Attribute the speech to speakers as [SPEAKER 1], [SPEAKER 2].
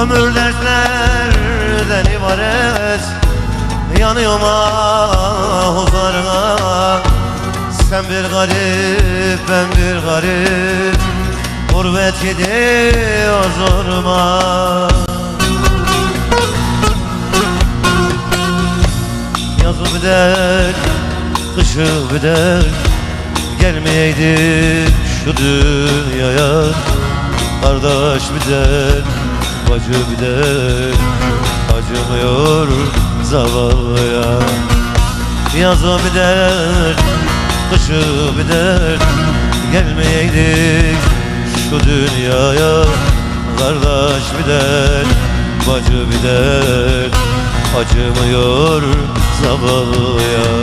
[SPEAKER 1] Ömür dertlerden ibaret Yanıyorum ah uzarına. Sen bir garip ben bir garip. Gurbet gidiyor zoruma. Yazı bir dert, kışı bir dert Gelmeyeydik şu dünyaya. Kardeş bir dert, bacı bir dert Acımıyor zavallıya. Yazı bir dert, kışı bir dert. Gelmeyeydik şu dünyaya Kardeş bir dert, bacı bir dert Acımıyor zavallıya